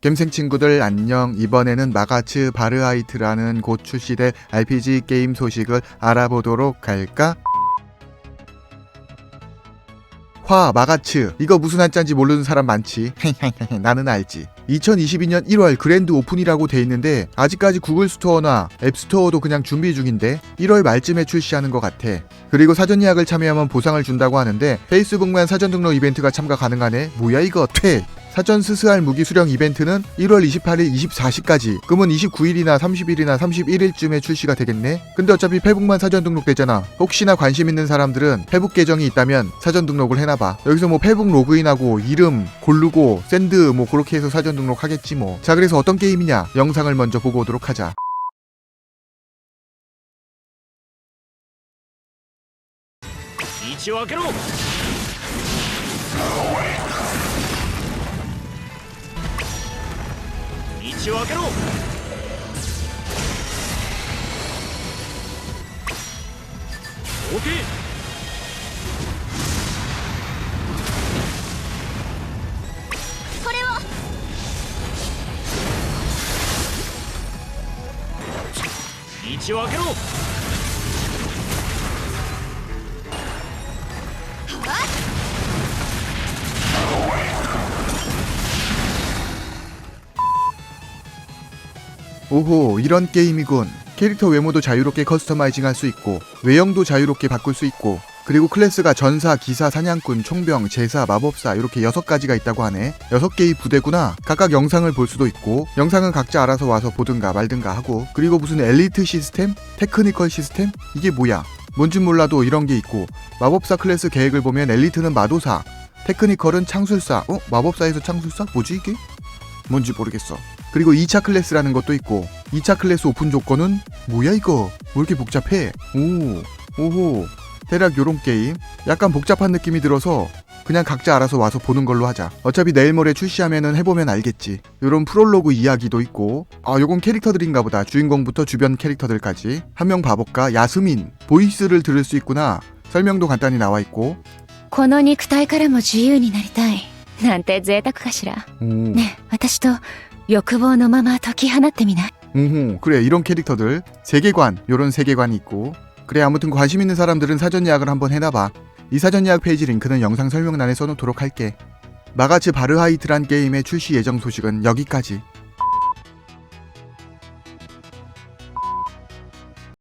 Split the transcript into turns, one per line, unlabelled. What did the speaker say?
겜생 친구들 안녕. 이번에는 마가츠 바르하이트라는 곧 출시될 RPG 게임 소식을 알아보도록 할까? 화 마가츠. 이거 무슨 한자인지 모르는 사람 많지. 나는 알지. 2022년 1월 그랜드 오픈이라고 돼 있는데 아직까지 구글 스토어나 앱 스토어도 그냥 준비 중인데 1월 말쯤에 출시하는 것 같아. 그리고 사전 예약을 참여하면 보상을 준다고 하는데 페이스북만 사전 등록 이벤트가 참가 가능하네. 뭐야 이거. 퇴 사전 스스할 무기 수령 이벤트는 1월 28일 24시까지 금은 29일이나 30일이나 31일쯤에 출시가 되겠네. 근데 어차피 페북만 사전 등록되잖아. 혹시나 관심 있는 사람들은 페북 계정이 있다면 사전 등록을 해놔봐. 여기서 뭐 페북 로그인하고 이름 고르고 샌드 뭐 그렇게 해서 사전 등록하겠지 뭐 자 그래서 어떤 게임이냐? 영상을 먼저 보고 오도록 하자.
지와게로! ろ道を開けろ。OK
これを。
道を開けろ
오호 이런 게임이군 캐릭터 외모도 자유롭게 커스터마이징 할 수 있고 외형도 자유롭게 바꿀 수 있고 그리고 클래스가 전사, 기사, 사냥꾼, 총병, 제사, 마법사 이렇게 여섯 가지가 있다고 하네 여섯 개의 부대구나 각각 영상을 볼 수도 있고 영상은 각자 알아서 와서 보든가 말든가 하고 그리고 무슨 엘리트 시스템? 테크니컬 시스템? 이게 뭐야 뭔진 몰라도 이런 게 있고 마법사 클래스 계획을 보면 엘리트는 마도사 테크니컬은 창술사 어? 마법사에서 창술사? 뭐지 이게? 뭔지 모르겠어 그리고 2차 클래스라는 것도 있고 2차 클래스 오픈 조건은 뭐야 이거 왜 이렇게 복잡해 오 오호 대략 요런 게임 약간 복잡한 느낌이 들어서 그냥 각자 알아서 와서 보는 걸로 하자 어차피 내일 모레 출시하면은 해보면 알겠지 요런 프롤로그 이야기도 있고 아 요건 캐릭터들인가 보다 주인공부터 주변 캐릭터들까지 한 명 봐볼까 야스민 보이스를 들을 수 있구나 설명도 간단히 나와 있고
この肉体からも自由になりたいなんて贅沢かしら
오
ねえ私と 欲望のまま解き放ってみない
오호 그래 이런 캐릭터들 세계관 요런 세계관이 있고 그래 아무튼 관심 있는 사람들은 사전 예약을 한번 해놔봐 이 사전 예약 페이지 링크는 영상 설명란에 써놓도록 할게 마가츠 바르하이트란 게임의 출시 예정 소식은 여기까지